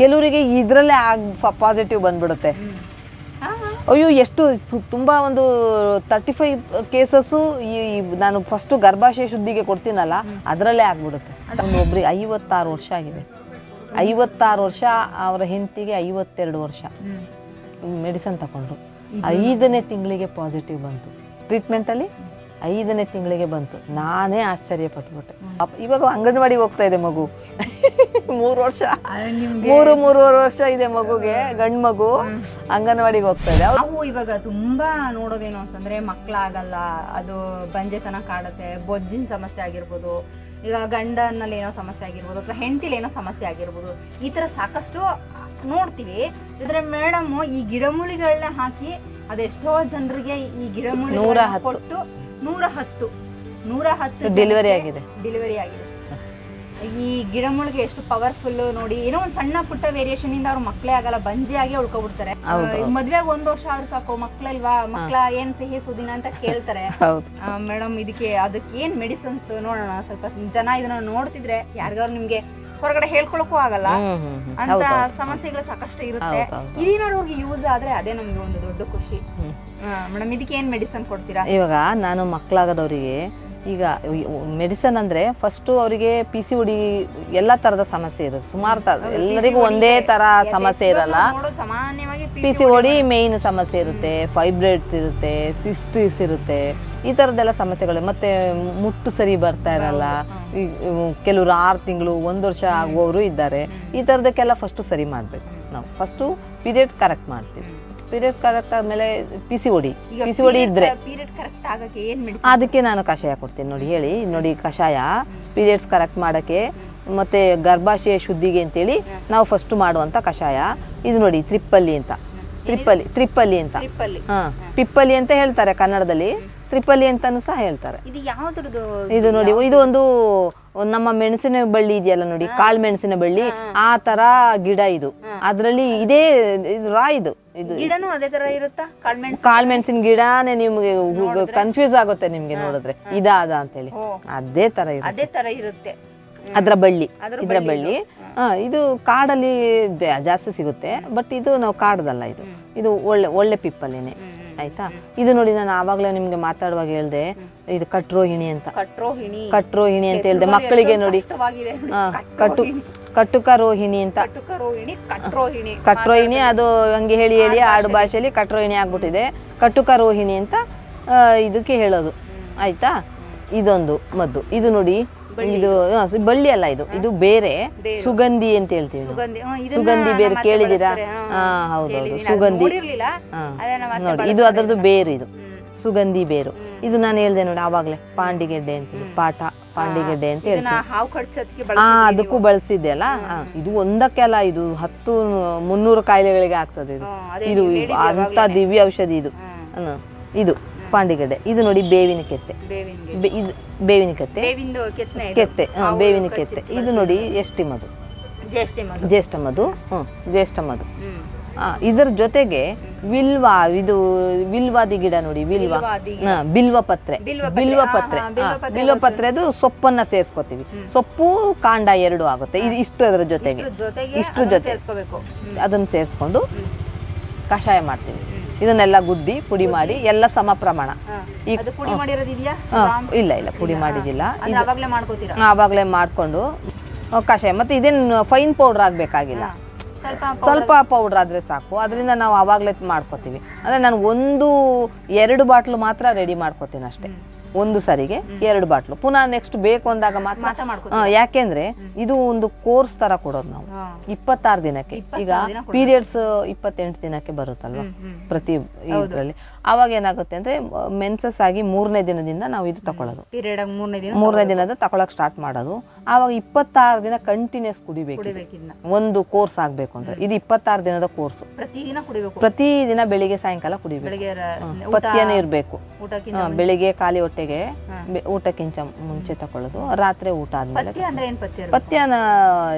ಕೆಲವರಿಗೆ ಇದರಲ್ಲೇ ಆಗ್ ಪಾಸಿಟಿವ್ ಬಂದ್ಬಿಡುತ್ತೆ. ಅಯ್ಯೋ ಎಷ್ಟು ತುಂಬ ಒಂದು ತರ್ಟಿ ಫೈವ್ ಕೇಸಸ್ಸು ಈ ನಾನು ಫಸ್ಟು ಗರ್ಭಾಶಯ ಶುದ್ಧಿಗೆ ಕೊಡ್ತೀನಲ್ಲ ಅದರಲ್ಲೇ ಆಗ್ಬಿಡುತ್ತೆ. ಒಬ್ಬರಿಗೆ ಒಬ್ರಿಗೆ ಐವತ್ತಾರು ವರ್ಷ ಆಗಿದೆ. ಐವತ್ತಾರು ವರ್ಷ ಅವರ ಹೆಂಡತಿಗೆ ಐವತ್ತೆರಡು ವರ್ಷ. ಮೆಡಿಸನ್ ತಗೊಂಡ್ರು ಐದನೇ ತಿಂಗಳಿಗೆ ಪಾಸಿಟಿವ್ ಬಂತು. ಟ್ರೀಟ್ಮೆಂಟಲ್ಲಿ ಐದನೇ ತಿಂಗಳಿಗೆ ಬಂತು. ನಾನೇ ಆಶ್ಚರ್ಯ ಪಟ್ಬಿಟ್ಟೆ ಇವಾಗ ಅಂಗನವಾಡಿ ಹೋಗ್ತಾ ಇದೆ ಮಗು. ಮೂರು ವರ್ಷ. ಮೂರು ಮೂರುವರೆ ವರ್ಷ ಇದೆ ಮಗುಗೆ ಗಂಡ್ ಮಗು. ಅಂಗನವಾಡಿಗೆ ಹೋಗ್ತಾ ಇದೆ. ನಾವು ಇವಾಗ ತುಂಬಾ ನೋಡೋದೇನು ಅಂತಂದ್ರೆ ಮಕ್ಕಳಾಗಲ್ಲ ಅದು ಬಂಜೆತನ ಕಾಡುತ್ತೆ ಬೊಜ್ಜಿನ ಸಮಸ್ಯೆ ಆಗಿರ್ಬೋದು ಈಗ ಗಂಡನಲ್ಲಿ ಏನೋ ಸಮಸ್ಯೆ ಆಗಿರ್ಬೋದು ಅಥವಾ ಹೆಂಡತಿಲಿ ಏನೋ ಸಮಸ್ಯೆ ಆಗಿರ್ಬೋದು ಈ ತರ ಸಾಕಷ್ಟು ನೋಡ್ತೀವಿ. ಇದ್ರೆ ಮೇಡಮ್ ಈ ಗಿಡಮೂಲಿಗಳನ್ನ ಹಾಕಿ ಅದೆಷ್ಟೋ ಜನರಿಗೆ ಈ ಗಿಡಮೂಲಿ ಕೊಟ್ಟು ನೂರ ಹತ್ತು ನೂರ ಹತ್ತು ಡೆಲಿವರಿ ಆಗಿದೆ. ಡೆಲಿವರಿ ಆಗಿದೆ. ಈ ಗಿಡಮೂಲಿಗೆ ಎಷ್ಟು ಪವರ್ಫುಲ್ ನೋಡಿ ಏನೋ ಒಂದು ಸಣ್ಣ ಪುಟ್ಟ ವೇರಿಯೇಷನ್ ಇಂದ ಅವ್ರ ಮಕ್ಕಳೇ ಆಗಲ್ಲ ಬಂಜಿಯಾಗೆ ಉಳ್ಕೊಬಿಡ್ತಾರೆ. ಮದ್ವೆಗೆ ಒಂದ್ ವರ್ಷ ಆದ್ರೂ ಸಾಕು ಮಕ್ಳಲ್ವಾ ಮಕ್ಳ ಏನ್ ಸಿಹಿ ಸುದಿನ ಅಂತ ಕೇಳ್ತಾರೆ. ಮೇಡಮ್ ಇದಕ್ಕೆ ಅದಕ್ಕೆ ಏನ್ ಮೆಡಿಸಿನ್ಸ್ ನೋಡೋಣ? ಸ್ವಲ್ಪ ಜನ ಇದನ್ನ ನೋಡ್ತಿದ್ರೆ ಯಾರಿಗಾದ್ರು ನಿಮ್ಗೆ ಹೊರಗಡೆ ಹೇಳ್ಕೊಳಕ್ಕೂ ಆಗಲ್ಲ. ಅಂತ. ಸಮಸ್ಯೆಗಳು ಸಾಕಷ್ಟು ಇರುತ್ತೆ. ಇದೀನ ಅವ್ರಿಗೆ ಇದೇನಾದ್ರು ಯೂಸ್ ಆದ್ರೆ ಅದೇ ನಮ್ಗೆ ಒಂದು ದೊಡ್ಡ ಖುಷಿ. ಮೇಡಮ್ ಇದಕ್ಕೆ ಏನು ಮೆಡಿಸನ್ ಕೊಡ್ತೀರಾ? ಇವಾಗ ನಾನು ಮಕ್ಕಳಾಗದವರಿಗೆ ಈಗ ಮೆಡಿಸನ್ ಅಂದ್ರೆ ಫಸ್ಟು ಅವರಿಗೆ ಪಿ ಸಿ ಉಡಿ ಎಲ್ಲ ತರದ ಸಮಸ್ಯೆ ಇರುತ್ತೆ ಸುಮಾರು ತರ ಎಲ್ಲರಿಗೂ ಒಂದೇ ತರ ಸಮಸ್ಯೆ ಇರಲ್ಲ. ಸಾಮಾನ್ಯವಾಗಿ ಪಿ ಸಿ ಓಡಿ ಮೇಯ್ನ್ ಸಮಸ್ಯೆ ಇರುತ್ತೆ ಫೈಬ್ರೇಟ್ಸ್ ಇರುತ್ತೆ ಸಿಸ್ಟಿಸ್ ಇರುತ್ತೆ ಈ ಥರದ್ದೆಲ್ಲ ಸಮಸ್ಯೆಗಳು ಮತ್ತೆ ಮುಟ್ಟು ಸರಿ ಬರ್ತಾ ಇರಲ್ಲ. ಈ ಕೆಲವರು ಆರು ತಿಂಗಳು ಒಂದು ವರ್ಷ ಆಗುವವರು ಇದ್ದಾರೆ. ಈ ಥರದಕ್ಕೆಲ್ಲ ಫಸ್ಟು ಸರಿ ಮಾಡಬೇಕು. ನಾವು ಫಸ್ಟು ಪೀರಿಯಡ್ ಕರೆಕ್ಟ್ ಮಾಡ್ತೀವಿ. ಪೀರಿಯಡ್ ಕರೆಕ್ಟ್ ಆದಮೇಲೆ PC OD P C OD ಇದ್ದರೆ ಪೀರಿಯಡ್ ಕರೆಕ್ಟ್ ಆಗಕ್ಕೆ ಏನ್ ಮೆಡಿಸಿನ್ ಅದಕ್ಕೆ ನಾನು ಕಷಾಯ ಕೊಡ್ತೀನಿ ನೋಡಿ ಹೇಳಿ. ನೋಡಿ ಕಷಾಯ. ಪೀರಿಯಡ್ಸ್ ಕರೆಕ್ಟ್ ಮಾಡೋಕ್ಕೆ. ಮತ್ತೆ ಗರ್ಭಾಶಯ ಶುದ್ಧಿಗೆ ಅಂತೇಳಿ ನಾವು ಫಸ್ಟ್ ಮಾಡುವಂಥ ಕಷಾಯ. ಇದು ನೋಡಿ ತ್ರಿಪ್ಪಲ್ಲಿ ಅಂತ. ತ್ರಿಪ್ಪಲ್ಲಿ ತ್ರಿಪ್ಪಲ್ಲಿ ಅಂತ. ಹಾಂ ಪಿಪ್ಪಲಿ ಅಂತ ಹೇಳ್ತಾರೆ ಕನ್ನಡದಲ್ಲಿ. ತ್ರಿಪ್ಪಲಿ ಅಂತಾನೂ ಸಹ ಹೇಳ್ತಾರೆ. ಇದು ನೋಡಿ ಇದು ಒಂದು ಒಂದು ನಮ್ಮ ಮೆಣಸಿನ ಬಳ್ಳಿ ಇದೆಯಲ್ಲ ನೋಡಿ ಕಾಳು ಮೆಣಸಿನ ಬಳ್ಳಿ. ಆ ತರ ಗಿಡ ಇದು. ಅದರಲ್ಲಿ ಇದೇ ಇದು ರಾ ಇದು. ಇದು ಗಿಡನೂ ಅದೇ ತರ ಇರುತ್ತಾ? ಕಾಳ್ಮೆಣಸು ಕಾಳು ಮೆಣಸಿನ ಗಿಡನೇ ನಿಮ್ಗೆ ಕನ್ಫ್ಯೂಸ್ ಆಗುತ್ತೆ ನಿಮ್ಗೆ ನೋಡಿದ್ರೆ. ಇದಾದ ಅಂತ ಹೇಳಿ ಅದೇ ತರ ಇರುತ್ತೆ. ಅದೇ ತರ ಇರುತ್ತೆ. ಅದ್ರ ಬಳ್ಳಿ ಇದ್ರ ಬಳ್ಳಿ ಹಾ. ಇದು ಕಾಡಲ್ಲಿ ಜಾಸ್ತಿ ಸಿಗುತ್ತೆ ಬಟ್ ಇದು ನಾವು ಕಾಡದಲ್ಲ ಇದು. ಇದು ಒಳ್ಳೆ ಒಳ್ಳೆ ಪಿಪ್ಪಲಿನೇ. ಆಯ್ತಾ? ಇದು ನೋಡಿ ನಾನು ಆವಾಗಲೇ ನಿಮ್ಗೆ ಮಾತಾಡುವಾಗ ಹೇಳ್ದೆ ಇದು ಕಟ್ರೋಹಿಣಿ ಅಂತ. ಕಟ್ರೋಹಿಣಿ ಕಟ್ರೋಹಿಣಿ ಅಂತ ಹೇಳ್ದೆ ಮಕ್ಕಳಿಗೆ ನೋಡಿ. ಕಟ್ಟು ಕಟುಕ ರೋಹಿಣಿ ಅಂತ. ಕಟುಕ ರೋಹಿಣಿ ಕಟ್ರೋಹಿಣಿ. ಕಟ್ರೋಹಿಣಿ ಅದು ಹಂಗೆ ಹೇಳಿ ಹೇಳಿ ಆಡು ಭಾಷೆಯಲ್ಲಿ ಕಟ್ರೋಹಿಣಿ ಆಗ್ಬಿಟ್ಟಿದೆ. ಕಟುಕ ರೋಹಿಣಿ ಅಂತ ಆ, ಇದಕ್ಕೆ ಹೇಳೋದು. ಆಯ್ತಾ? ಇದೊಂದು ಮದ್ದು. ಇದು ನೋಡಿ ಇದು ಸು- ಬಳ್ಳಿ ಅಲ್ಲ ಇದು. ಇದು ಬೇರೆ. ಸುಗಂಧಿ ಅಂತ ಹೇಳ್ತೀವಿ ನಾವು. ಸುಗಂಧಿ. ಹ್ಮ್, ಇದನ್ನ ಸುಗಂಧಿ ಬೇರೆ ನಮ್ಮ ಅತ್ತೆ ಕೇಳಿದ್ದೀರಾ? ಬಳಸ್ತಾರೆ, ಹಾ, ಹಾ ಹೌದೌದು. ಅದು ಸುಗಂಧಿ. ನೋಡಿರ್ಲಿಲ್ಲ. ಹಾ. ಅದೇ ನಮ್ಮ ಅತ್ತೆ ನೋಡಿ ಇದು ಅದರದ್ದು ಬೇರು ಇದು. ಸುಗಂಧಿ ಬೇರು. ಇದು ನಾನು ಹೇಳ್ದೆ ನೋಡಿ ಆವಾಗಲೇ ಪಾಂಡಿಗೆಡ್ಡೆ ಅಂತ ಪಾಠ ಪಾಂಡಿಗೆಡ್ಡೆ ಅಂತ ಹೇಳ್ತೀನಿ. ಹಾವು ಹಾ ಅದಕ್ಕೂ ಬಳಸಿದ್ದೆ ಅಲ್ಲ? ಇದು ಒಂದಕ್ಕೆ ಅಲ್ಲ ಇದು ಹತ್ತು ಮುನ್ನೂರು ಕಾಯಿಲೆಗಳಿಗೆ ಆಗ್ತದೆ ಇದು. ಇದು ಅಂತ ದಿವ್ಯ ಔಷಧಿ ಇದು. ಇದು ಪಾಂಡಿಗೆಡ್ಡೆ. ಇದು ನೋಡಿ ಬೇವಿನ ಕೆತ್ತೆ. ಇದು ಬೇವಿನ ಕೆತ್ತೆ. ಕೆತ್ತೆ ಬೇವಿನ ಕೆತ್ತೆ. ಇದು ನೋಡಿ ಎಷ್ಟಿಮದು ಮಧು ಜ್ಯೇಷ್ಠಿ ಜ್ಯೇಷ್ಠ ಮಧು ಹ್ಞೂ ಜ್ಯೇಷ್ಠ ಮಧು ಹ್ಮ್. ಆ, ಇದರ ಜೊತೆಗೆ ವಿಲ್ವ ಇದು ವಿಲ್ವಾದಿ ಗಿಡ ನೋಡಿ ವಿಲ್ವ. ಬಿಲ್ವ ಪತ್ರೆ. ಬಿಲ್ವ ಪತ್ರೆ. ಬಿಲ್ವ ಪತ್ರೆದು ಸೊಪ್ಪನ್ನ ಸೇರ್ಸ್ಕೊತೀವಿ. ಸೊಪ್ಪು ಕಾಂಡ ಎರಡು ಆಗುತ್ತೆ. ಇದು ಇಷ್ಟು ಅದರ ಜೊತೆಗೆ ಇಷ್ಟು ಜೊತೆ. ಅದನ್ನು ಸೇರಿಸ್ಕೊಂಡು ಕಷಾಯ ಮಾಡ್ತೀವಿ. ಇದನ್ನೆಲ್ಲ ಗುದ್ದಿ ಪುಡಿ ಮಾಡಿ ಎಲ್ಲ ಸಮ ಪ್ರಮಾಣ. ಮಾಡಿರೋದು ಇಲ್ಲ ಇಲ್ಲ ಪುಡಿ ಮಾಡಿದಿಲ್ಲ. ಆವಾಗಲೇ ಮಾಡ್ಕೊಂಡು ಕಷಾಯ. ಮತ್ತೆ ಇದೇನು ಫೈನ್ ಪೌಡರ್ ಆಗಬೇಕಾಗಿಲ್ಲ. ಸ್ವಲ್ಪ ಪೌಡ್ರ್ ಆದರೆ ಸಾಕು. ಅದರಿಂದ ನಾವು ಆವಾಗಲೇ ಮಾಡ್ಕೋತೀವಿ. ಅಂದರೆ ನಾನು ಒಂದು ಎರಡು ಬಾಟ್ಲು ಮಾತ್ರ ರೆಡಿ ಮಾಡ್ಕೋತೀನಿ ಅಷ್ಟೇ. ಒಂದು ಸರಿಗೆ ಎರಡು ಬಾಟ್ಲು. ಪುನಃ ನೆಕ್ಸ್ಟ್ ಬೇಕು ಅಂದಾಗ ಮಾತ್ರ ಯಾಕೆಂದ್ರೆ ಇದು ಒಂದು ಕೋರ್ಸ್ ತರ ಕೊಡೋದು ನಾವು. ಇಪ್ಪತ್ತಾರು ದಿನಕ್ಕೆ. ಈಗ ಪೀರಿಯಡ್ಸ್ ಇಪ್ಪತ್ತೆಂಟು ದಿನಕ್ಕೆ ಬರುತ್ತಲ್ವಾ. ಪ್ರತಿ ಇದರಲ್ಲಿ. ಅವಾಗ ಏನಾಗುತ್ತೆ ಅಂದ್ರೆ ಮೆನ್ಸಸ್ ಆಗಿ ಮೂರನೇ ದಿನದಿಂದ ನಾವು ಇದು ತಗೊಳ್ಳೋದು. ಪೀರಿಯಡ್ ಮೂರನೇ ದಿನ ಮೂರನೇ ದಿನದ ತಗೊಳಕ್ ಸ್ಟಾರ್ಟ್ ಮಾಡೋದು. ಆವಾಗ ಇಪ್ಪತ್ತಾರು ದಿನ ಕಂಟಿನ್ಯೂಸ್ ಕುಡಿಬೇಕು ಒಂದು ಕೋರ್ಸ್ ಆಗ್ಬೇಕು ಅಂದ್ರೆ. ಇದು ಇಪ್ಪತ್ತಾರು ದಿನದ ಕೋರ್ಸ್. ಪ್ರತಿ ದಿನ ಬೆಳಿಗ್ಗೆ ಸಾಯಂಕಾಲ ಕುಡಿಬೇಕು. ಪಥ್ಯನೇ ಇರಬೇಕು. ಬೆಳಿಗ್ಗೆ ಖಾಲಿ ಹೊಟ್ಟೆಗೆ ಬೆ- ಊಟಕ್ಕಿಂತ ಮುಂಚೆ ತಕೊಳ್ಳೋದು ರಾತ್ರಿ ಊಟ ಆದ್ಮೇಲೆ ಪಥ್ಯ ಅಂದ್ರೆ ಏನ್ ಪಥ್ಯ ಪಥ್ಯನ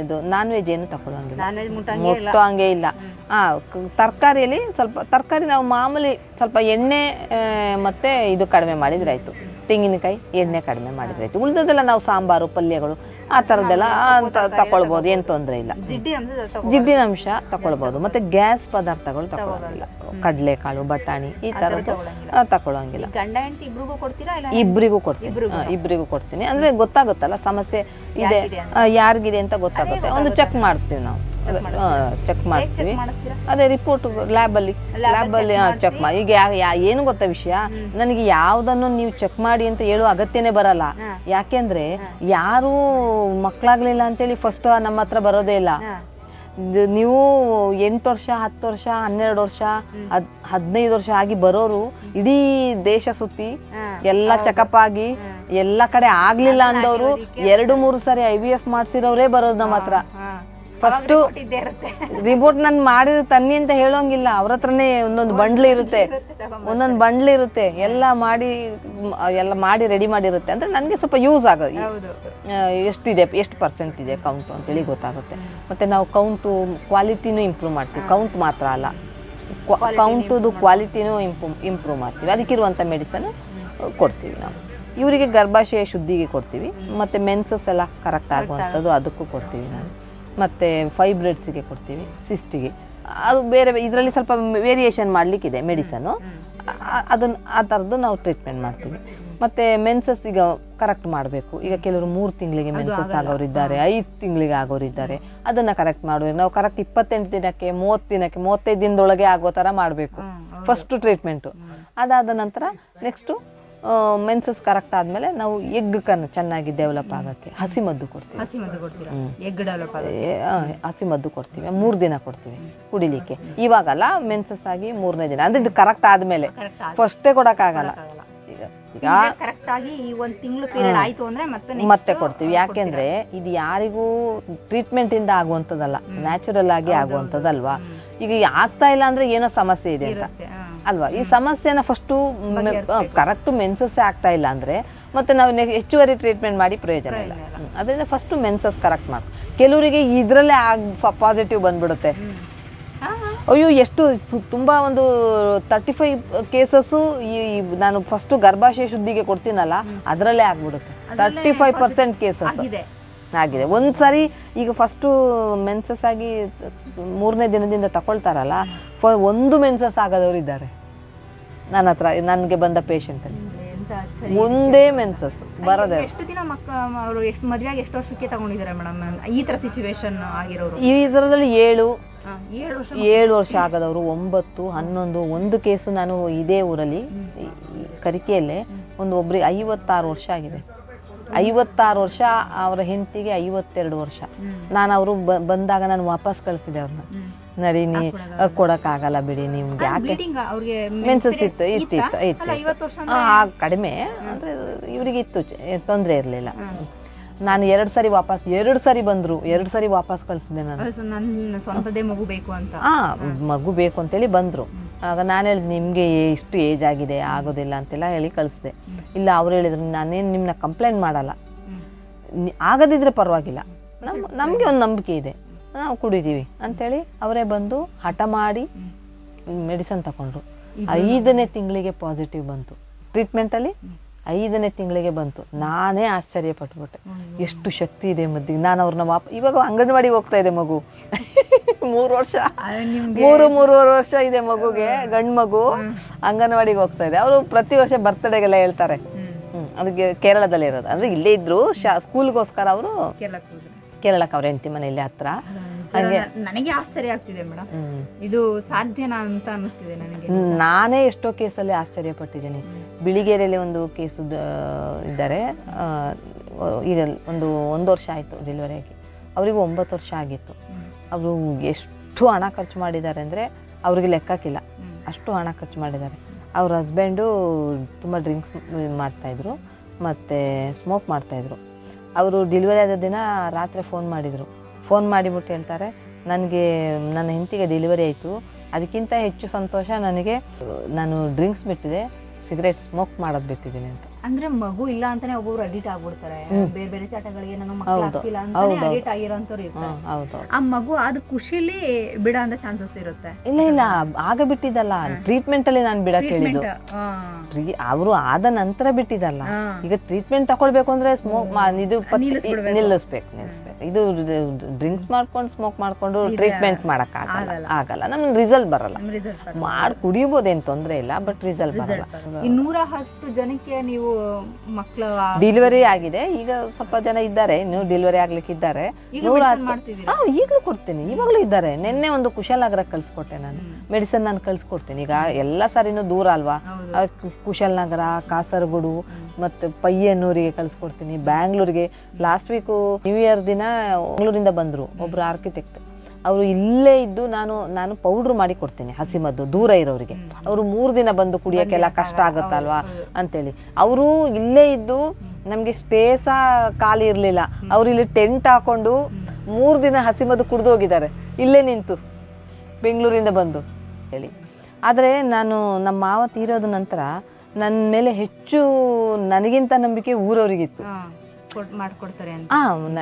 ಇದು ನಾನ್ ವೆಜ್ ಏನು ತಗೊಳ್ಳೋಂಗಿಲ್ಲ ನಾನ್ ವೆಜ್ ಮುಟ್ಟಂಗೆ ಇಲ್ಲ. ಮುಟ್ಟೋ ಹಂಗೆ ಇಲ್ಲ. ಆ ಕ- ತರಕಾರಿಯಲ್ಲಿ ಸ್ವಲ್ಪ ತರಕಾರಿ ನಾವು ಮಾಮೂಲಿ ಸ್ವಲ್ಪ ಎಣ್ಣೆ ಆ, ಮತ್ತೆ ಇದು ಕಡಿಮೆ ಮಾಡಿದ್ರೆ ಆಯ್ತು. ತೆಂಗಿನಕಾಯಿ ಎಣ್ಣೆ ಕಡಿಮೆ ಮಾಡಿದ್ರೆ ಆಯ್ತು. ಉಳಿದದೆಲ್ಲ ನಾವು ಸಾಂಬಾರು ಪಲ್ಯಗಳು ಆ ಥರದ್ದೆಲ್ಲ ತಗೊಳ್ಬೋದು ಏನು ತೊಂದರೆ ಇಲ್ಲ. ಜಿಡ್ಡಿನ ಅಂಶ ತಗೊಳ್ಬೋದು ಮತ್ತೆ ಗ್ಯಾಸ್ ಪದಾರ್ಥಗಳು ತಗೊಳ್ಳೋದಿಲ್ಲ ಕಡಲೆಕಾಳು ಬಟಾಣಿ ಈ ಥರದ್ದು ತಗೊಳ್ಳೋಂಗಿಲ್ಲ ಇಬ್ಬರಿಗೂ ಕೊಡ್ತೀನಿ. ಇಬ್ಬರಿಗೂ ಇಬ್ರಿಗೂ ಕೊಡ್ತೀನಿ. ಅಂದ್ರೆ ಗೊತ್ತಾಗುತ್ತಲ್ಲ ಸಮಸ್ಯೆ ಇದೆ. ಯಾರಿಗಿದೆ ಅಂತ? ಗೊತ್ತಾಗುತ್ತೆ. ಒಂದು ಚೆಕ್ ಮಾಡಿಸ್ತೀವಿ ನಾವು. ಚೆಕ್ ಮಾಡಿಸ್ತೀರಾ? ಅದೇ ರಿಪೋರ್ಟ್ ಲ್ಯಾಬಲ್ಲಿ ಲ್ಯಾಬಲ್ಲಿ ಚೆಕ್ ಮಾಡಿ ಈಗ ಏನು ಗೊತ್ತಾ ವಿಷಯ? ನನಗೆ ಯಾವುದನ್ನು ನೀವು ಚೆಕ್ ಮಾಡಿ ಅಂತ ಹೇಳೋ ಅಗತ್ಯನೇ ಬರಲ್ಲ. ಯಾಕೆಂದ್ರೆ ಯಾರು ಮಕ್ಕಳಾಗ್ಲಿಲ್ಲ ಅಂತೇಳಿ ಫಸ್ಟ್ ನಮ್ಮ ಹತ್ರ ಬರೋದೇ ಇಲ್ಲ. ನೀವು ಎಂಟು ವರ್ಷ ಹತ್ತು ವರ್ಷ ಹನ್ನೆರಡು ವರ್ಷ ಹದ್ ಹದಿನೈದು ವರ್ಷ ಆಗಿ ಬರೋರು ಇಡೀ ದೇಶ ಸುತ್ತಿ. ಎಲ್ಲ ಚೆಕಪ್ ಆಗಿ ಎಲ್ಲ ಕಡೆ ಆಗ್ಲಿಲ್ಲ ಅಂದವರು ಎರಡು ಮೂರು ಸಾರಿ ಐ ವಿ ಎಫ್ ಮಾಡಿಸಿರೋರೇ ಬರೋದು ನಮ್ಮ ಹತ್ರ. ಫಸ್ಟ್ ರಿಪೋರ್ಟ್ ನಾನು ಮಾಡಿದ್ರೆ ತನ್ನಿ ಅಂತ ಹೇಳೋಂಗಿಲ್ಲ. ಅವ್ರ ಹತ್ರನೇ ಒಂದೊಂದು ಬಂಡ್ಲು ಇರುತ್ತೆ. ಒಂದೊಂದು ಬಂಡ್ಲು ಇರುತ್ತೆ. ಎಲ್ಲ ಮಾಡಿ ಎಲ್ಲ ಮಾಡಿ ರೆಡಿ ಮಾಡಿರುತ್ತೆ. ಅಂದ್ರೆ ನನಗೆ ಸ್ವಲ್ಪ ಯೂಸ್ ಆಗೋದು. ಎಷ್ಟಿದೆ ಎಷ್ಟು ಪರ್ಸೆಂಟ್ ಇದೆ ಕೌಂಟು ಅಂತೇಳಿ ಗೊತ್ತಾಗುತ್ತೆ. ಮತ್ತು ನಾವು ಕೌಂಟು ಕ್ವಾಲಿಟಿನೂ ಇಂಪ್ರೂವ್ ಮಾಡ್ತೀವಿ. ಕೌಂಟ್ ಮಾತ್ರ ಅಲ್ಲ. ಕೌಂಟುದು ಕ್ವಾಲಿಟಿನೂ ಇಂಪ್ರೂವ್ ಇಂಪ್ರೂವ್ ಮಾಡ್ತೀವಿ. ಅದಕ್ಕಿರುವಂಥ ಮೆಡಿಸನ್ ಕೊಡ್ತೀವಿ ನಾವು. ಇವರಿಗೆ ಗರ್ಭಾಶಯ ಶುದ್ಧಿಗೆ ಕೊಡ್ತೀವಿ. ಮತ್ತು ಮೆನ್ಸಸ್ ಎಲ್ಲ ಕರೆಕ್ಟ್ ಆಗುವಂಥದ್ದು ಅದಕ್ಕೂ ಕೊಡ್ತೀವಿ ನಾನು ಮತ್ತು ಫೈಬ್ರೆಡ್ಸಿಗೆ ಕೊಡ್ತೀವಿ ಸಿಸ್ಟಿಗೆ ಅದು ಬೇರೆ ಇದರಲ್ಲಿ ಸ್ವಲ್ಪ ವೇರಿಯೇಷನ್ ಮಾಡಲಿಕ್ಕಿದೆ ಮೆಡಿಸನ್ನು. ಅದನ್ನು ಆ ಥರದ್ದು ನಾವು ಟ್ರೀಟ್ಮೆಂಟ್ ಮಾಡ್ತೀವಿ. ಮತ್ತು ಮೆನ್ಸಸ್ ಈಗ ಕರೆಕ್ಟ್ ಮಾಡಬೇಕು. ಈಗ ಕೆಲವರು ಮೂರು ತಿಂಗಳಿಗೆ ಮೆನ್ಸಸ್ ಆಗೋರು ಇದ್ದಾರೆ ಐದು ತಿಂಗಳಿಗೆ ಆಗೋರು ಇದ್ದಾರೆ ಅದನ್ನು ಕರೆಕ್ಟ್ ಮಾಡಬೇಕು ನಾವು ಕರೆಕ್ಟ್ ಇಪ್ಪತ್ತೆಂಟು ದಿನಕ್ಕೆ ಮೂವತ್ತು ದಿನಕ್ಕೆ ಮೂವತ್ತೈದು ದಿನದೊಳಗೆ ಆಗೋ ಥರ ಮಾಡಬೇಕು. ಫಸ್ಟು ಟ್ರೀಟ್ಮೆಂಟು ಅದಾದ ನಂತರ ನೆಕ್ಸ್ಟು ಮೆನ್ಸಸ್ ಕರೆಕ್ಟ್ ಆದಮೇಲೆ ನಾವು ಎಗ್ ಕನ್ನು ಚೆನ್ನಾಗಿ ಡೆವಲಪ್ ಆಗೋಕ್ಕೆ ಹಸಿ ಮದ್ದು ಕೊಡ್ತೀವಿ. ಹಸಿ ಮದ್ದು ಕೊಡ್ತೀರಾ? ಎಗ್ ಡೆವಲಪ್ ಹಸಿ ಮದ್ದು ಕೊಡ್ತೀವಿ. ಮೂರು ದಿನ ಕೊಡ್ತೀವಿ ಕುಡಿಲಿಕ್ಕೆ. ಇವಾಗಲ್ಲ ಮೆನ್ಸಸ್ ಆಗಿ ಮೂರನೇ ದಿನ. ಅಂದ್ರೆ ಇದು ಕರೆಕ್ಟ್ ಆದಮೇಲೆ. ಫಸ್ಟೇ ಕೊಡೋಕ್ಕಾಗಲ್ಲ ಈಗ ಈಗ ಕರೆಕ್ಟ್ ಆಗಿ ಈ ಒಂದ್ ತಿಂಗಳು ಪೀರಿಯಡ್ ಆಯ್ತು ಅಂದ್ರೆ ಮತ್ತೆ ಮತ್ತೆ ಕೊಡ್ತೀವಿ. ಯಾಕೆಂದ್ರೆ ಇದು ಯಾರಿಗೂ ಟ್ರೀಟ್ಮೆಂಟ್ ಇಂದ ಆಗುವಂಥದ್ದಲ್ಲ ನ್ಯಾಚುರಲ್ ಆಗಿ ಆಗುವಂಥದ್ದಲ್ವಾ ಈಗ ಆಗ್ತಾ ಇಲ್ಲ ಅಂದ್ರೆ ಏನೋ ಸಮಸ್ಯೆ ಇದೆ ಅಂತ. ಅಲ್ವಾ? ಈ ಸಮಸ್ಯೆನ ಫಸ್ಟು ಕರೆಕ್ಟ್ ಮೆನ್ಸಸ್ ಆಗ್ತಾ ಇಲ್ಲ ಅಂದ್ರೆ ಮತ್ತೆ ನಾವು ಹೆಚ್ಚುವರಿ ಟ್ರೀಟ್ಮೆಂಟ್ ಮಾಡಿ ಪ್ರಯೋಜನ ಇಲ್ಲ. ಅದರಿಂದ ಫಸ್ಟು ಮೆನ್ಸಸ್ ಕರೆಕ್ಟ್ ಮಾಡಿ. ಕೆಲವರಿಗೆ ಇದರಲ್ಲೇ ಆಗ್ ಪಾಸಿಟಿವ್ ಬಂದ್ಬಿಡುತ್ತೆ. ಅಯ್ಯೋ ಎಷ್ಟು ತುಂಬಾ ಒಂದು ತರ್ಟಿ ಫೈವ್ ಕೇಸಸ್ಸು ಈ ನಾನು ಫಸ್ಟು ಗರ್ಭಾಶಯ ಶುದ್ಧಿಗೆ ಕೊಡ್ತೀನಲ್ಲ ಅದರಲ್ಲೇ ಆಗ್ಬಿಡುತ್ತೆ. ತರ್ಟಿ ಫೈವ್ ಪರ್ಸೆಂಟ್ ಕೇಸಸ್ ಆಗಿದೆ. ಆಗಿದೆ. ಒಂದು ಸಾರಿ ಈಗ ಫಸ್ಟು ಮೆನ್ಸಸ್ ಆಗಿ ಮೂರನೇ ದಿನದಿಂದ ತಗೊಳ್ತಾರಲ್ಲ ಫ ಒಂದು ಮೆನ್ಸಸ್ ಆಗೋದವ್ರು ಇದ್ದಾರೆ. ನನ್ನ ಹತ್ರ ನನಗೆ ಬಂದ ಪೇಷಂಟಲ್ಲಿ ಮುಂದೆ ಮೆನ್ಸಸ್ ಬರದೆ ಎಷ್ಟು ದಿನ ಮಕ್ಕ ಅವರು ಎಷ್ಟು ಮದುವೆಯಾಗಿ ಎಷ್ಟು ವರ್ಷಕ್ಕೆ ತಗೊಂಡಿದ್ದಾರೆ ಮೇಡಮ್ ಈ ತರ ಸಿಚುವೇಶನ್ ಆಗಿರೋರು. ಈ ಇದರದಲ್ಲಿ ಏಳು ಏಳು ವರ್ಷ ಆಗದವರು ಒಂಬತ್ತು ಹನ್ನೊಂದು ಒಂದು ಕೇಸು ನಾನು ಇದೇ ಊರಲ್ಲಿ ಕರಿಕೆಯಲ್ಲೇ ಒಂದು ಒಬ್ರಿಗೆ ಐವತ್ತಾರು ವರ್ಷ ಆಗಿದೆ. ಐವತ್ತಾರು ವರ್ಷ ಅವರ ಹೆಂಡತಿಗೆ ಐವತ್ತೆರಡು ವರ್ಷ. ನಾನು ಅವರು ಬಂದಾಗ ನಾನು ವಾಪಸ್ ಕಳಿಸಿದೆ ಅವ್ರನ್ನ. ನಡಿ ನೀ ಕೊಡಕ್ಕಾಗಲ್ಲ. ಬಿಡಿ ನಿಮ್ಗೆ ಯಾಕೆ ಮೆನ್ಸಸ್ ಇತ್ತು ಇತ್ತು ಇತ್ತು ಕಡಿಮೆ ಅಂದರೆ ಇವರಿಗೆ ಇತ್ತು ತೊಂದರೆ ಇರಲಿಲ್ಲ. ನಾನು ಎರಡು ಸಾರಿ ವಾಪಸ್ ಎರಡು ಸಾರಿ ಬಂದರು ಎರಡು ಸಾರಿ ವಾಪಸ್ ಕಳಿಸಿದೆ ನಾನು. ಸ್ವಂತದೇ ಮಗು ಬೇಕು ಅಂತ. ಆ ಮಗು ಬೇಕು ಅಂತೇಳಿ ಬಂದರು. ಆಗ ನಾನು ಹೇಳಿದೆ ನಿಮಗೆ ಇಷ್ಟು ಏಜ್ ಆಗಿದೆ ಆಗೋದಿಲ್ಲ ಅಂತೆಲ್ಲ ಹೇಳಿ ಕಳಿಸಿದೆ. ಇಲ್ಲ ಅವ್ರು ಹೇಳಿದ್ರು ನಾನೇನು ನಿಮ್ಮನ್ನ ಕಂಪ್ಲೇಂಟ್ ಮಾಡಲ್ಲ. ಆಗದಿದ್ರೆ ಪರವಾಗಿಲ್ಲ. ನಮಗೆ ಒಂದು ನಂಬಿಕೆ ಇದೆ. ನಾವು ಕುಡಿದೀವಿ. ಅಂತೇಳಿ ಅವರೇ ಬಂದು ಹಠ ಮಾಡಿ ಮೆಡಿಸನ್ ತಗೊಂಡ್ರು. ಐದನೇ ತಿಂಗಳಿಗೆ ಪಾಸಿಟಿವ್ ಬಂತು. ಟ್ರೀಟ್ಮೆಂಟಲ್ಲಿ ಐದನೇ ತಿಂಗಳಿಗೆ ಬಂತು. ನಾನೇ ಆಶ್ಚರ್ಯ ಪಟ್ಬಿಟ್ಟೆ ಎಷ್ಟು ಶಕ್ತಿ ಇದೆ ಮದ್ದಿಗೆ ನಾನು ಅವ್ರನ್ನ ವಾಪ ಇವಾಗ ಅಂಗನವಾಡಿ ಹೋಗ್ತಾ ಇದೆ ಮಗು. ಮೂರು ವರ್ಷ. ಮೂರು ಮೂರುವರೆ ವರ್ಷ ಇದೆ ಮಗುಗೆ ಗಂಡು ಮಗು. ಅಂಗನವಾಡಿಗೆ ಹೋಗ್ತಾ ಇದೆ. ಅವರು ಪ್ರತಿ ವರ್ಷ ಬರ್ತ್ಡೇಗೆಲ್ಲ ಹೇಳ್ತಾರೆ. ಅದಕ್ಕೆ ಕೇರಳದಲ್ಲಿ ಇರೋದು. ಅಂದ್ರೆ ಇಲ್ಲೇ ಇದ್ರು. ಶಾ ಸ್ಕೂಲ್ಗೋಸ್ಕರ ಅವರು ಕೇರಳಕ್ಕೆ ಅವ್ರ ಹೆಂಡತಿ ಮನೆ ಇಲ್ಲೇ ಹತ್ರ. ನನಗೆ ಆಶ್ಚರ್ಯ ಆಗ್ತಿದೆ ಮೇಡಮ್ ಇದು ಸಾಧ್ಯನಾ ಅಂತ ಅನಿಸ್ತಿದೆ ನನಗೆ. ನಾನೇ ಎಷ್ಟೋ ಕೇಸಲ್ಲಿ ಆಶ್ಚರ್ಯ ಪಟ್ಟಿದ್ದೀನಿ. ಬಿಳಿಗೆರೆಯಲ್ಲಿ ಒಂದು ಕೇಸು ಇದ್ದಾರೆ. ಈಗ ಒಂದು ಒಂದು ವರ್ಷ ಆಯಿತು ಡೆಲಿವರಿ ಆಗಿ. ಅವರಿಗೂ ಒಂಬತ್ತು ವರ್ಷ ಆಗಿತ್ತು. ಅವರು ಎಷ್ಟು ಹಣ ಖರ್ಚು ಮಾಡಿದ್ದಾರೆ ಅಂದರೆ ಅವ್ರಿಗೆ ಲೆಕ್ಕಕ್ಕಿಲ್ಲ ಅಷ್ಟು ಹಣ ಖರ್ಚು ಮಾಡಿದ್ದಾರೆ. ಅವ್ರ ಹಸ್ಬೆಂಡು ತುಂಬ ಡ್ರಿಂಕ್ಸ್ ಮಾಡ್ತಾಯಿದ್ರು. ಮತ್ತು ಸ್ಮೋಕ್ ಮಾಡ್ತಾಯಿದ್ರು. ಅವರು ಡೆಲಿವರಿ ಆದ ದಿನ ರಾತ್ರಿ ಫೋನ್ ಮಾಡಿದರು. ಫೋನ್ ಮಾಡಿಬಿಟ್ಟು ಹೇಳ್ತಾರೆ, ನನಗೆ, ನನ್ನ ಹೆಂಡತಿಗೆ ಡೆಲಿವರಿ ಆಯಿತು. ಅದಕ್ಕಿಂತ ಹೆಚ್ಚು ಸಂತೋಷ ನನಗೆ, ನಾನು ಡ್ರಿಂಕ್ಸ್ ಬಿಟ್ಟಿದೆ ಸಿಗರೇಟ್ ಸ್ಮೋಕ್ ಮಾಡೋದು ಬಿಟ್ಟಿದ್ದೀನಿ ಅಂತ. ಅಂದ್ರೆ ಮಗು ಇಲ್ಲ ಅಂತಾನೆ ಒಬ್ಬೊಬ್ರು ಅಡಿಟ್ ಆಗ್ಬಿಡ್ತಾರೆ. ಬೇರೆ ಬೇರೆ ಚಟಗಳಿಗೆ ನಾನು ಮಕ್ಕಳು. ಆಗ್ತಿಲ್ಲ ಅಂತಾನೆ. ಅಡಿಟ್ ಆಗಿರೋಂಥವ್ರು ಇರ್ತಾರೆ. ಆ ಮಗು ಅದ್ ಖುಷಿಲಿ ಬಿಡ ಅಂತ ಚಾನ್ಸಸ್ ಇರುತ್ತೆ. ಇಲ್ಲ ಇಲ್ಲ. ಆಗ ಬಿಟ್ಟಿದ್ದಲ್ಲ. ಟ್ರೀಟ್ಮೆಂಟ್ ಅಲ್ಲಿ ನಾನು ಬಿಡಕ್ ಹೇಳಿದ್ದು ಅವರು ಆದ ನಂತರ ಬಿಟ್ಟಿದ್ದಲ್ಲ. ಈಗ ಟ್ರೀಟ್ಮೆಂಟ್ ತಕೊಳ್ಬೇಕು ಅಂದ್ರೆ ಸ್ಮೋಕ್ ಇದು ನಿಲ್ಲಿಸ್ಬೇಕು ನಿಲ್ಲಿಸ್ಬೇಕು. ಇದು ಡ್ರಿಂಕ್ಸ್ ಮಾಡ್ಕೊಂಡು ಸ್ಮೋಕ್ ಮಾಡ್ಕೊಂಡು ಟ್ರೀಟ್ಮೆಂಟ್ ಮಾಡಕ್ ಆಗಲ್ಲ. ಆಗಲ್ಲ. ನಮ್ಗೆ ರಿಸಲ್ಟ್ ಬರಲ್ಲ. ಮಾಡ್ ಕುಡಿಬೋದೇನ್ ತೊಂದ್ರೆ ಇಲ್ಲ ಬಟ್ ರಿಸಲ್ಟ್ ಬರಲ್ಲ. ನೂರ ಹತ್ತು ಜನಕ್ಕೆ ನೀವು ಮಕ್ಕಳು ಡೆಲಿವರಿ ಆಗಿದೆ. ಈಗ ಸ್ವಲ್ಪ ಜನ ಇದ್ದಾರೆ. ಇನ್ನು ಡೆಲಿವರಿ ಆಗ್ಲಿಕ್ಕೆ ಇದ್ದಾರೆ. ನೂರ ಈಗಲೂ ಕೊಡ್ತೀನಿ. ಇವಾಗಲೂ ಇದ್ದಾರೆ. ನಿನ್ನೆ ಒಂದು ಕುಶಾಲನಗರ ಕಳ್ಸಿಕೊಟ್ಟೆ ನಾನು. ಮೆಡಿಸನ್ ನಾನು ಕಳ್ಸಿಕೊಡ್ತೀನಿ. ಈಗ ಎಲ್ಲ ಸಾರಿನೂ ದೂರ ಅಲ್ವಾ? ಕುಶಾಲನಗರ ಕಾಸರಗೋಡು ಮತ್ತೆ ಪಯ್ಯನೂರಿಗೆ ಕಳ್ಸಿಕೊಡ್ತೀನಿ. ಬ್ಯಾಂಗ್ಳೂರಿಗೆ. ಲಾಸ್ಟ್ ವೀಕು ನ್ಯೂ ಇಯರ್ ದಿನ ಬೆಂಗಳೂರಿಂದ ಬಂದರು ಒಬ್ರು ಆರ್ಕಿಟೆಕ್ಟ್ ಅವರು ಇಲ್ಲೇ ಇದ್ದು ನಾನು ನಾನು ಪೌಡ್ರ್ ಮಾಡಿ ಕೊಡ್ತೇನೆ ಹಸಿಮದ್ದು ದೂರ ಇರೋರಿಗೆ. ಅವರು ಮೂರು ದಿನ ಬಂದು ಕುಡಿಯೋಕ್ಕೆಲ್ಲ ಕಷ್ಟ ಆಗುತ್ತಲ್ವಾ ಅಂತೇಳಿ. ಅವರು ಇಲ್ಲೇ ಇದ್ದು ನಮಗೆ ಸ್ಟೇ ಸಹ ಖಾಲಿ ಇರಲಿಲ್ಲ. ಅವರು ಇಲ್ಲಿ ಟೆಂಟ್ ಹಾಕೊಂಡು ಮೂರು ದಿನ ಹಸಿಮದ್ದು ಕುಡಿದು ಹೋಗಿದ್ದಾರೆ. ಇಲ್ಲೇ ನಿಂತು ಬೆಂಗಳೂರಿಂದ ಬಂದು ಹೇಳಿ ಆದರೆ ನಾನು ನಮ್ಮ ಮಾವ ತೀರೋದ ನಂತರ ನನ್ನ ಮೇಲೆ ಹೆಚ್ಚು ನನಗಿಂತ ನಂಬಿಕೆ ಊರವರಿಗಿತ್ತು. ಕೊಡ್- ಮಾಡ್ಕೊಡ್ತಾರೆ ಅಂತ.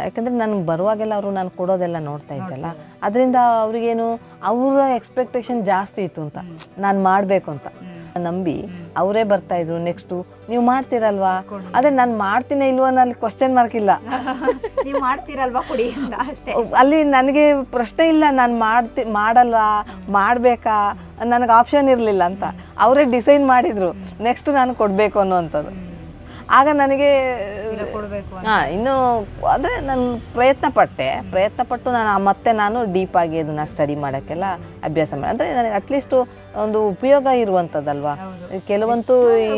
ಯಾಕಂದ್ರೆ ನನಗೆ ಬರುವಾಗೆಲ್ಲ ಅವರು ನಾನು ಕೊಡೋದೆಲ್ಲ ನೋಡ್ತಾ ಇದ್ದಲ್ಲ. ಅದರಿಂದ ಅವ್ರಿಗೇನು ಅವರ ಎಕ್ಸ್ಪೆಕ್ಟೇಷನ್ ಜಾಸ್ತಿ ಇತ್ತು ಅಂತ. ನಾನು ಮಾಡಬೇಕು ಅಂತ. ನಂಬಿ ಅವರೇ ಬರ್ತಾ ಇದ್ರು ನೆಕ್ಸ್ಟು ನೀವು ಮಾಡ್ತೀರಲ್ವಾ? ಅದೇ ನಾನು ಮಾಡ್ತೀನಿ ಇಲ್ವಾ ಅನ್ನೋ ಕ್ವಶನ್ ಮಾರ್ಕ್ ಇಲ್ಲ. ನೀವು ಮಾಡ್ತೀರಲ್ವಾ ಕುಡಿ ಅಂತ ಅಷ್ಟೇ. ಅಲ್ಲಿ ನನಗೆ ಪ್ರಶ್ನೆ ಇಲ್ಲ ನಾನು ಮಾಡ್ತಿ ಮಾಡಲ್ವಾ? ಮಾಡಬೇಕಾ? ನನಗೆ ಆಪ್ಷನ್ ಇರಲಿಲ್ಲ ಅಂತ. ಅವರೇ ಡಿಸೈನ್ ಮಾಡಿದ್ರು. ನೆಕ್ಸ್ಟ್ ನಾನು ಕೊಡಬೇಕು ಅನ್ನುವಂಥದ್ದು. ಆಗ ನನಗೆ ಹಾ ಇನ್ನು ಅಂದರೆ ನಾನು ಪ್ರಯತ್ನ ಪಟ್ಟೆ ಪ್ರಯತ್ನ ಪಟ್ಟು ನಾನು ಮತ್ತೆ ನಾನು ಡೀಪಾಗಿ ಅದನ್ನು ಸ್ಟಡಿ ಮಾಡೋಕ್ಕೆಲ್ಲ ಅಭ್ಯಾಸ ಮಾಡಿ ಅಂದರೆ ನನಗೆ ಅಟ್ಲೀಸ್ಟು ಒಂದು ಉಪಯೋಗ ಇರುವಂಥದ್ದಲ್ವಾ ಕೆಲವಂತೂ ಈ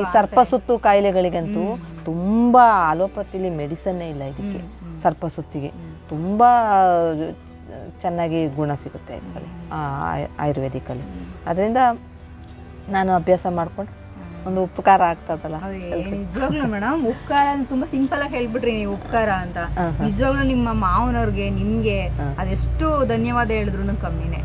ಈ ಸರ್ಪಸುತ್ತು ಕಾಯಿಲೆಗಳಿಗಂತೂ ತುಂಬ ಆಲೋಪತಿಲಿ ಮೆಡಿಸನ್ನೇ ಇಲ್ಲ ಇದಕ್ಕೆ. ಸರ್ಪಸುತ್ತಿಗೆ ತುಂಬ ಚೆನ್ನಾಗಿ ಗುಣ ಸಿಗುತ್ತೆ ಇದರಲ್ಲಿ ಆಯುರ್ವೇದಿಕಲ್ಲಿ. ಅದರಿಂದ ನಾನು ಅಭ್ಯಾಸ ಮಾಡ್ಕೊಂಡು ಒಂದು ಉಪಕಾರ ಆಗ್ತದಲ್ಲ? ನಿಜವಾಗ್ಲೂ ಮೇಡಮ್ ಉಪಕಾರ ತುಂಬಾ ಸಿಂಪಲ್ ಆಗಿ ಹೇಳ್ಬಿಟ್ರಿ ನೀವು ಉಪಕಾರ ಅಂತ. ನಿಜವಾಗ್ಲೂ ನಿಮ್ಮ ಮಾವನವ್ರಿಗೆ ನಿಮ್ಗೆ ಅದೆಷ್ಟು ಧನ್ಯವಾದ ಹೇಳಿದ್ರು ಕಮ್ಮಿನೇ.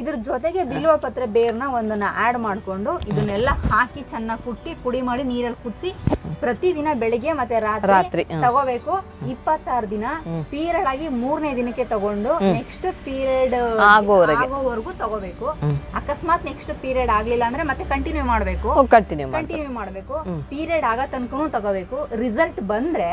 ಇದ್ರ ಜೊತೆಗೆ ಬಿಲ್ವ ಪತ್ರೆ ಬೇರ್ನ ಒಂದನ್ನ ಆಡ್ ಮಾಡ್ಕೊಂಡು ಇದನ್ನೆಲ್ಲ ಹಾಕಿ ಚೆನ್ನಾಗಿ ಕುಟ್ಟಿ ಪುಡಿ ಮಾಡಿ ನೀರಲ್ಲಿ ಕುದಿಸಿ ಪ್ರತಿದಿನ ಬೆಳಿಗ್ಗೆ ಮತ್ತೆ ರಾತ್ರಿ ತಗೋಬೇಕು. ಇಪ್ಪತ್ತಾರು ದಿನ ಪೀರಿಯಡ್ ಆಗಿ ಮೂರನೇ ದಿನಕ್ಕೆ ತಗೊಂಡು ನೆಕ್ಸ್ಟ್ ಪೀರಿಯಡ್ ಆಗೋವರೆಗೂ. ತಗೋಬೇಕು. ಅಕಸ್ಮಾತ್ ನೆಕ್ಸ್ಟ್ ಪೀರಿಯಡ್ ಆಗ್ಲಿಲ್ಲ ಅಂದ್ರೆ ಮತ್ತೆ ಕಂಟಿನ್ಯೂ ಮಾಡ್ಬೇಕು. ಕಂಟಿನ್ಯೂ ಕಂಟಿನ್ಯೂ ಮಾಡ್ಬೇಕು. ಪೀರಿಯಡ್ ಆಗ ತನಕನೂ ತಗೋಬೇಕು. ರಿಸಲ್ಟ್ ಬಂದ್ರೆ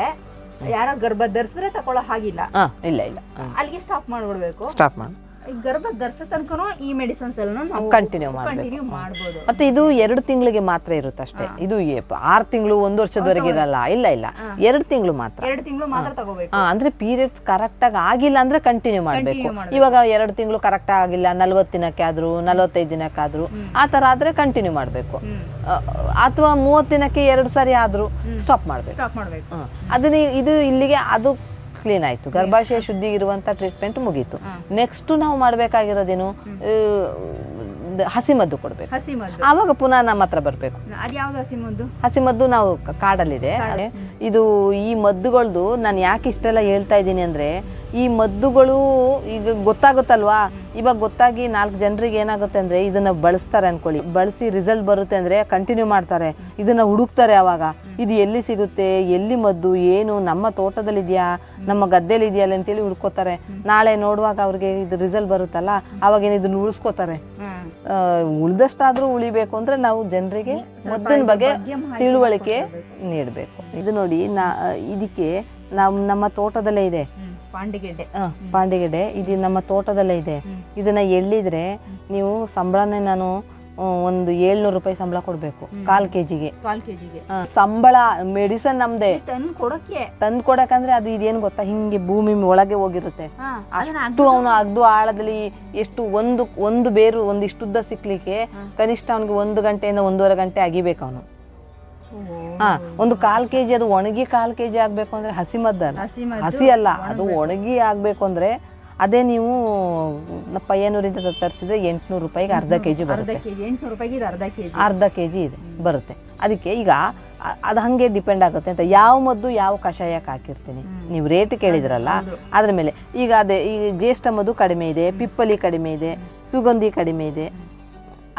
ಯಾರೋ ಗರ್ಭ ಧರಿಸಿದ್ರೆ ತಗೊಳ್ಳೋ ಹಾಗಿಲ್ಲ. ಇಲ್ಲ ಇಲ್ಲ. ಅಲ್ಲಿಗೆ ಸ್ಟಾಪ್ ಮಾಡ್ಬಿಡ್ಬೇಕು. ಸ್ಟಾಪ್ ಮಾಡಿ. ಈ ಗರ್ಭ ಧರಿಸೋ ತನಕನೂ ಈ ಮೆಡಿಸಿನ್ಸ್ ಎಲ್ಲ ನಾವು ಕಂಟಿನ್ಯೂ ಮಾಡಬೇಕು. ಕಂಟಿನ್ಯೂ ಮಾಡ್ಬೋದು. ಮತ್ತೆ ಇದು ಎರಡು ತಿಂಗಳಿಗೆ ಮಾತ್ರ ಇರುತ್ತೆ ಅಷ್ಟೇ. ಇದು ಆರು ತಿಂಗಳು ಒಂದು ವರ್ಷದವರೆಗೆ ಇರಲ್ಲ ಇಲ್ಲ ಇಲ್ಲ. ಎರಡು ತಿಂಗಳು ಮಾತ್ರ. ಎರಡು ತಿಂಗಳು ಮಾತ್ರ ತಗೋಬೇಕು. ಅಂದ್ರೆ ಪೀರಿಯಡ್ಸ್ ಕರೆಕ್ಟ್ ಆಗಿ ಆಗಿಲ್ಲ ಅಂದ್ರೆ ಕಂಟಿನ್ಯೂ ಮಾಡಬೇಕು. ಇವಾಗ ಎರಡು ತಿಂಗಳು ಕರೆಕ್ಟ್ ಆಗಿಲ್ಲ ನಲ್ವತ್ತು ದಿನಕ್ಕೆ ಆದ್ರೂ ನಲವತ್ತೈದು ದಿನಕ್ಕಾದ್ರೂ ಆ ತರ ಆದ್ರೆ ಕಂಟಿನ್ಯೂ ಮಾಡಬೇಕು. ಅಥವಾ ಮೂವತ್ತು ದಿನಕ್ಕೆ ಎರಡು ಸಾರಿ ಆದ್ರೂ ಸ್ಟಾಪ್ ಮಾಡಬೇಕು. ಸ್ಟಾಪ್ ಮಾಡ್ಬೇಕು. ಅದನ್ನ ಇದು ಇಲ್ಲಿಗೆ ಅದು ಕ್ಲೀನ್ ಆಯ್ತು. ಗರ್ಭಾಶಯ ಶುದ್ಧಿ ಇರುವಂತ ಟ್ರೀಟ್ಮೆಂಟ್ ಮುಗೀತು ನೆಕ್ಸ್ಟ್ ನಾವು ಮಾಡಬೇಕಾಗಿರೋದೇನು? ಹಸಿಮದ್ದು ಕೊಡಬೇಕು. ಹಸಿ ಮದ್ದು ಆವಾಗ ಪುನಃ ನಮ್ಮ ಹತ್ರ ಬರಬೇಕು. ಅದ್ ಯಾವ್ದು ಹಸಿ ಮದ್ದು ಹಸಿಮದ್ದು ನಾವು ಕಾಡಲ್ಲಿದೆ. ಇದು ಈ ಮದ್ದುಗಳದ್ದು ನಾನು ಯಾಕೆ ಇಷ್ಟೆಲ್ಲ ಹೇಳ್ತಾ ಇದ್ದೀನಿ ಅಂದ್ರೆ ಈ ಮದ್ದುಗಳು ಈಗ ಗೊತ್ತಾಗುತ್ತಲ್ವಾ? ಇವಾಗ ಗೊತ್ತಾಗಿ ನಾಲ್ಕು ಜನರಿಗೆ ಏನಾಗುತ್ತೆ ಅಂದ್ರೆ ಇದನ್ನ ಬಳಸ್ತಾರೆ ಅನ್ಕೊಳ್ಳಿ. ಬಳಸಿ ರಿಸಲ್ಟ್ ಬರುತ್ತೆ ಅಂದ್ರೆ ಕಂಟಿನ್ಯೂ ಮಾಡ್ತಾರೆ. ಇದನ್ನ ಹುಡುಕ್ತಾರೆ ಅವಾಗ. ಇದು ಎಲ್ಲಿ ಸಿಗುತ್ತೆ? ಎಲ್ಲಿ ಮದ್ದು? ಏನು? ನಮ್ಮ ತೋಟದಲ್ಲಿ ಇದೆಯಾ ನಮ್ಮ ಗದ್ದೆಲಿ ಇದೆಯಲ್ಲ ಅಂತೇಳಿ ಹುಡ್ಕೋತಾರೆ. ನಾಳೆ ನೋಡುವಾಗ ಅವ್ರಿಗೆ ಇದು ರಿಸಲ್ಟ್ ಬರುತ್ತಲ್ಲ? ಅವಾಗ ಏನು ಇದನ್ನ ಉಳಿಸ್ಕೋತಾರೆ ಉಳಿದಷ್ಟಾದ್ರೂ ಉಳಿಬೇಕು ಅಂದ್ರೆ ನಾವು ಜನರಿಗೆ ಮದ್ದಿನ ಬಗ್ಗೆ ತಿಳುವಳಿಕೆ ನೀಡಬೇಕು. ಇದು ನೋಡಿ ನಾ ಇದಕ್ಕೆ ನಾವು ನಮ್ಮ ತೋಟದಲ್ಲೇ ಇದೆ. ಪಾಂಡಿಗೆಡ್ಡೆ. ಪಾಂಡಿಗೆಡ್ಡೆ ಪಾಂಡಿಗೆಡೆ ಇದು ನಮ್ಮ ತೋಟದಲ್ಲೇ ಇದೆ. ಇದನ್ನ ಎಳ್ಳಿದ್ರೆ ನೀವು ಸಂಬಳನೇ ನಾನು ಒಂದು ಏಳ್ನೂರು ರೂಪಾಯಿ ಸಂಬಳ ಕೊಡಬೇಕು ಕಾಲ್ ಕೆ ಜಿಗೆ ಕಾಲ್ ಕೆಜಿಗೆ. ಸಂಬಳ ಮೆಡಿಸನ್ ನಮ್ದೇ. ತಂದು ಕೊಡಕ್ಕೆ. ತಂದು ಕೊಡಕಂದ್ರೆ ಅದು ಇದೇನು ಗೊತ್ತಾ? ಹಿಂಗೆ ಭೂಮಿ ಒಳಗೆ ಹೋಗಿರುತ್ತೆ. ಅಷ್ಟು ಅವನು ಅಗ್ದು ಆಳದಲ್ಲಿ ಎಷ್ಟು ಒಂದು ಒಂದು ಬೇರು ಒಂದಿಷ್ಟುದ್ದ ಸಿಕ್ಲಿಕ್ಕೆ ಕನಿಷ್ಠ ಅವನಿಗೆ ಒಂದು ಗಂಟೆಯಿಂದ ಒಂದೂವರೆ ಗಂಟೆ ಅಗಿಬೇಕು ಅವನು. ಹಾ ಒಂದು ಕಾಲ್ ಕೆಜಿ ಅದು ಒಣಗಿ ಕಾಲ್ ಕೆಜಿ ಆಗ್ಬೇಕು ಅಂದ್ರೆ ಹಸಿ ಮದ್ದಲ್ಲ. ಹಸಿ ಅಲ್ಲ ಅದು ಒಣಗಿ ಆಗ್ಬೇಕು ಅಂದ್ರೆ ಅದೇ ನೀವು ಪಯ್ಯನೂರಿಂದ ತರಿಸಿದ್ರೆ ಎಂಟುನೂರು ರೂಪಾಯಿಗೆ ಅರ್ಧ ಕೆ ಜಿ ಬರುತ್ತೆ. ಕೆಜಿ ಎಂಟ್ನೂರು ರೂಪಾಯಿಗೆ ಇದು ಅರ್ಧ ಕೆಜಿ. ಅರ್ಧ ಕೆಜಿ ಇದೆ ಬರುತ್ತೆ. ಅದಕ್ಕೆ ಈಗ ಅದು ಹಂಗೆ ಡಿಪೆಂಡ್ ಆಗುತ್ತೆ ಅಂತ ಯಾವ ಮದ್ದು ಯಾವ ಕಷಾಯಕ್ಕೆ ಹಾಕಿರ್ತೀನಿ. ನೀವು ರೇಟ್ ಕೇಳಿದ್ರಲ್ಲ ಅದ್ರ ಮೇಲೆ ಈಗ ಅದೇ ಈ ಜ್ಯೇಷ್ಠ ಮದ್ದು ಕಡಿಮೆ ಇದೆ ಪಿಪ್ಪಲಿ ಕಡಿಮೆ ಇದೆ ಸುಗಂಧಿ ಕಡಿಮೆ ಇದೆ.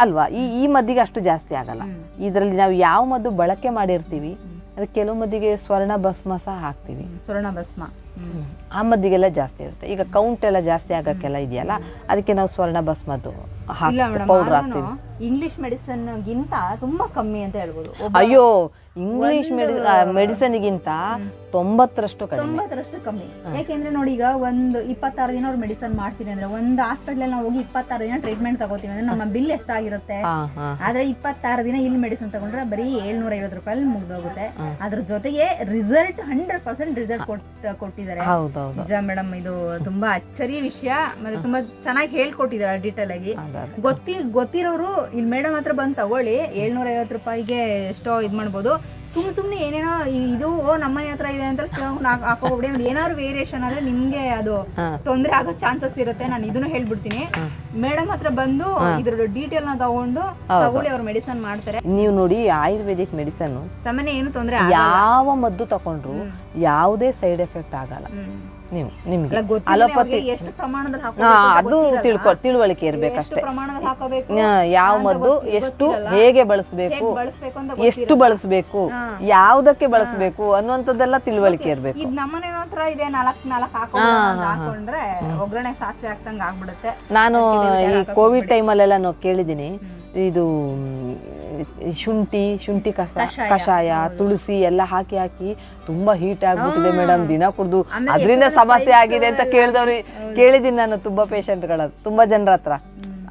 ಅಲ್ವಾ? ಈ ಈ ಮದ್ದಿಗೆ ಅಷ್ಟು ಜಾಸ್ತಿ ಆಗಲ್ಲ. ಇದರಲ್ಲಿ ನಾವು ಯಾವ ಮದ್ದು ಬಳಕೆ ಮಾಡಿರ್ತೀವಿ ಅದಕ್ಕೆ ಕೆಲವು ಮದ್ದಿಗೆ ಸ್ವರ್ಣ ಭಸ್ಮ ಸಹ ಹಾಕ್ತೀವಿ. ಸ್ವರ್ಣ ಭಸ್ಮ. ಆ ಮದ್ದಿಗೆಲ್ಲ ಜಾಸ್ತಿ ಇರುತ್ತೆ. ಈಗ ಕೌಂಟ್ ಎಲ್ಲ ಜಾಸ್ತಿ ಆಗಕ್ಕೆಲ್ಲ ಇದೆಯಲ್ಲ ಅದಕ್ಕೆ ನಾವು ಸ್ವರ್ಣ ಭಸ್ಮದ್ದು ಹಾಕಿ ಪೌಡರ್ ಹಾಕ್ತೀವಿ. ಇಂಗ್ಲಿಷ್ ಮೆಡಿಸನ್ ಗಿಂತ ತುಂಬಾ ಕಮ್ಮಿ ಅಂತ ಹೇಳ್ಬೋದು. ಅಯ್ಯೋ ಇಂಗ್ಲಿಷ್ ಮೆಡಿಸನ್ ಮೆಡಿಸನ್ಗಿಂತ ತೊಂಬತ್ತರಷ್ಟು ತೊಂಬತ್ತರಷ್ಟು ಕಮ್ಮಿ. ಯಾಕೆಂದ್ರೆ ನೋಡಿ ಈಗ ಒಂದು ಇಪ್ಪತ್ತಾರು ದಿನ ಅವ್ರು ಮೆಡಿಸನ್ ಮಾಡ್ತೀವಿ ಅಂದ್ರೆ ಒಂದು ಹಾಸ್ಪಿಟಲ್ ನಾವು ಹೋಗಿ ಇಪ್ಪತ್ತಾರು ದಿನ ಟ್ರೀಟ್ಮೆಂಟ್ ತಗೋತೀವಿ ಅಂದ್ರೆ ನಮ್ಮ ಬಿಲ್ ಎಷ್ಟಾಗಿರುತ್ತೆ? ಆದ್ರೆ ಇಪ್ಪತ್ತಾರು ದಿನ ಇಲ್ಲಿ ಮೆಡಿಸನ್ ತಗೊಂಡ್ರೆ ಬರೀ ಏಳ್ನೂರ ಐವತ್ತು ರೂಪಾಯಿ ಮುಗ್ದೋಗುತ್ತೆ. ಅದ್ರ ಜೊತೆಗೆ ರಿಸಲ್ಟ್ ಹಂಡ್ರೆಡ್ ಪರ್ಸೆಂಟ್ ರಿಸಲ್ಟ್ ಕೊಟ್ಟಿದ್ದಾರೆ. ನಿಜ ಮೇಡಮ್ ಇದು ತುಂಬಾ ಅಚ್ಚರಿಯ ವಿಷಯ. ಮತ್ತೆ ತುಂಬಾ ಚೆನ್ನಾಗಿ ಹೇಳ್ಕೊಟ್ಟಿದ್ದಾರೆ ಡೀಟೇಲ್ ಆಗಿ. ಗೊತ್ತಿ ಗೊತ್ತಿರೋರು ಇಲ್ಲಿ ಮೇಡಮ್ ಹತ್ರ ಬಂದು ತಗೊಳ್ಳಿ. ಏಳ್ನೂರ ಐವತ್ತು ರೂಪಾಯಿಗೆ ಎಷ್ಟೋ ಇದು ಮಾಡ್ಬೋದು. ಸುಮ್ ಸುಮ್ನೆ ಏನೇನೋ ಇದು ಓ ನಮ್ಮನೆ ಹತ್ರ ಇದೆ ಅಂತ ಹಾಕೋಬಿಡಿ. ಏನಾದ್ರು ವೇರಿಯೇಷನ್ ಆದ್ರೆ ನಿಮ್ಗೆ ಅದು. ತೊಂದರೆ ಆಗೋ ಚಾನ್ಸಸ್ ಇರುತ್ತೆ. ನಾನು ಇದನ್ನು ಹೇಳ್ಬಿಡ್ತೀನಿ. ಮೇಡಮ್ ಹತ್ರ ಬಂದು ಇದ್ರ ಡೀಟೇಲ್ನ ತಗೊಂಡು ತಗೊಳ್ಳಿ ಅವ್ರ ಮೆಡಿಸನ್ ಮಾಡ್ತಾರೆ. ನೀವು ನೋಡಿ ಆಯುರ್ವೇದಿಕ್ ಮೆಡಿಸನ್ ಸಾಮಾನ್ಯ ಏನು ತೊಂದರೆ ಯಾವ ಮದ್ದು ತಗೊಂಡ್ರು ಯಾವುದೇ ಸೈಡ್ ಎಫೆಕ್ಟ್ ಆಗಲ್ಲ. ನೀವು ನಿಮ್ಗೆ. ಅಲೋಪತಿ ಎಷ್ಟು ಪ್ರಮಾಣದಲ್ಲಿ ಅದು. ತಿಳ್ಕೊ ತಿಳುವಳಿಕೆ ಇರ್ಬೇಕಷ್ಟೇ ಯಾವ ಮದ್ದು ಎಷ್ಟು ಹೇಗೆ ಬಳಸಬೇಕು ಎಷ್ಟು ಬಳಸಬೇಕು. ಯಾವ್ದಕ್ಕೆ ಬಳಸಬೇಕು ಅನ್ನುವಂಥದ್ದೆಲ್ಲ ತಿಳುವಳಿಕೆ ಇರ್ಬೇಕು. ಇದ್ ನಮ್ಮನೆ ಹತ್ರ ಇದೆ ನಾಲ್ಕ್ ನಾಲ್ಕ್ ಹಾಕೊಂಡ್ರೆ ಅಂತ ಹಾಕೊಂಡ್ರೆ ಒಗ್ಗರಣೆ ಸಾಸಿವೆ ಆಗ್ಬಿಡುತ್ತೆ. ನಾನು ಈ ಕೋವಿಡ್ ಟೈಮಲ್ಲೆಲ್ಲ ನಾವು ಕೇಳಿದ್ದೀನಿ ಇದು ಶುಂಠಿ ಶುಂಠಿ ಕಸ ಕಷಾಯ. ತುಳಸಿ ಎಲ್ಲ ಹಾಕಿ ಹಾಕಿ ತುಂಬಾ ಹೀಟ್ ಆಗ್ಬಿಟ್ಟಿದೆ ಮೇಡಮ್ ದಿನ ಕುಡ್ದು ಅದರಿಂದ ಸಮಸ್ಯೆ ಆಗಿದೆ ಅಂತ ಕೇಳಿದವ್ರಿ ಕೇಳಿದೀನಿ ನಾನು ತುಂಬಾ ಪೇಷಂಟ್ಗಳ ತುಂಬಾ ಜನರ ಹತ್ರ.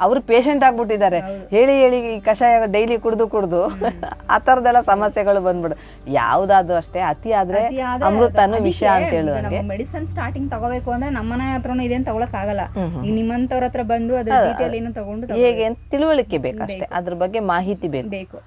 ಅವ್ರು ಪೇಷಂಟ್ ಆಗ್ಬಿಟ್ಟಿದ್ದಾರೆ. ಹೇಳಿ ಹೇಳಿ ಈ ಕಷಾಯ ಡೈಲಿ ಕುಡಿದು ಕುಡಿದು ಆ ಥರದ್ದೆಲ್ಲ ಸಮಸ್ಯೆಗಳು ಬಂದ್ಬಿಡು. ಯಾವ್ದಾದ್ರು ಅಷ್ಟೇ ಅತಿ ಆದ್ರೆ ಅತಿ ವಿಷಯ ಅಮೃತನು ಅದಕ್ಕೆ ವಿಷ ಅಂತ ಹೇಳುವಂಗೆ ಮೆಡಿಸನ್ ಸ್ಟಾರ್ಟಿಂಗ್ ತಗೋಬೇಕು ಅಂದ್ರೆ ನಮ್ಮನೆ ಹತ್ರನೂ ಇದೇನು ತಗೊಳಕ್ ಆಗಲ್ಲ. ಈಗ ನಿಮ್ಮಂತವ್ರ ಹತ್ರ ಬಂದು ಅದ್ರ ಡೀಟೇಲ್ ಏನು ತಗೊಂಡು ತಗೋ- ಹೇಗೆ ಅಂತ ತಿಳುವಳಿಕೆ ಬೇಕಷ್ಟೇ ಅದ್ರ ಬಗ್ಗೆ ಮಾಹಿತಿ ಬೇಕು. ಬೇಕು.